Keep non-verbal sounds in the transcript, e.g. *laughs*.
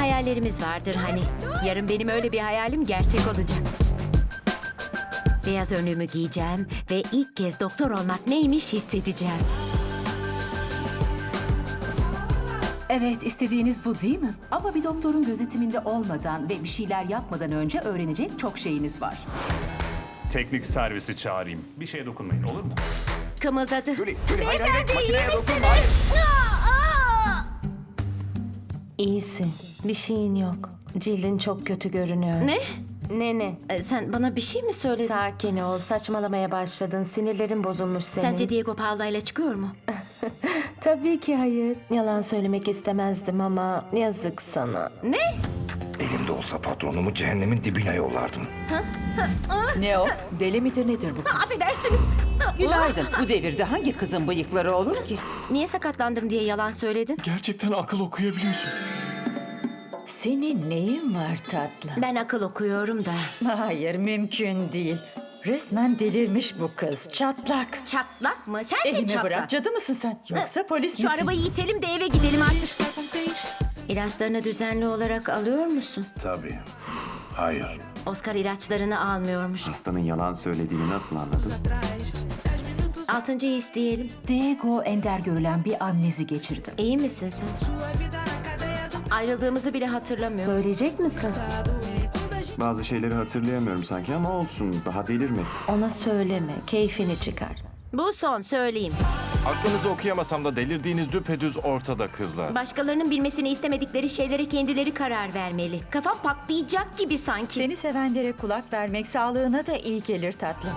Hayallerimiz vardır hani. Yarın benim öyle bir hayalim gerçek olacak. Beyaz önlüğümü giyeceğim ve ilk kez doktor olmak neymiş hissedeceğim. Evet, istediğiniz bu değil mi? Ama bir doktorun gözetiminde olmadan ve bir şeyler yapmadan önce öğrenecek çok şeyiniz var. Teknik servisi çağırayım. Bir şeye dokunmayın olur mu? Kımıldadı. Julie, Julie hayır hayır Beyefendi, makineye iyi dokunma. misiniz? hayır. Aa, aa! İyisin. Bir şeyin yok. Cildin çok kötü görünüyor. Ne? Ne ne? Ee, Sen bana bir şey mi söyledin? Sakin ol. Saçmalamaya başladın. Sinirlerin bozulmuş senin. Sence Diego Paola ile çıkıyor mu? *laughs* Tabii ki hayır. Yalan söylemek istemezdim ama yazık sana. Ne? Elimde olsa patronumu cehennemin dibine yollardım. Ne o? Deli midir nedir bu kız? Affedersiniz. Günaydın. Bu devirde hangi kızın bıyıkları olur ki? Niye sakatlandım diye yalan söyledin? Gerçekten akıl okuyabiliyorsun. Senin neyin var tatlım? Ben akıl okuyorum da. Hayır mümkün değil. Resmen delirmiş bu kız. Çatlak. Çatlak mı? Sensin Elimi çatlak. bırak. Cadı mısın sen? Yoksa polis Şu misin? arabayı itelim de eve gidelim artık. İlaçlarını düzenli olarak alıyor musun? Tabii. Hayır. Oscar ilaçlarını almıyormuş. Hastanın yalan söylediğini nasıl anladın? Altıncıyı isteyelim. Diego ender görülen bir amnezi geçirdi. İyi misin sen? Ayrıldığımızı bile hatırlamıyorum. Söyleyecek misin? Bazı şeyleri hatırlayamıyorum sanki ama olsun. Daha delirme. Ona söyleme. Keyfini çıkar. Bu son söyleyeyim. Aklınızı okuyamasam da delirdiğiniz düpedüz ortada kızlar. Başkalarının bilmesini istemedikleri şeylere kendileri karar vermeli. Kafam patlayacak gibi sanki. Seni sevenlere kulak vermek sağlığına da iyi gelir tatlım.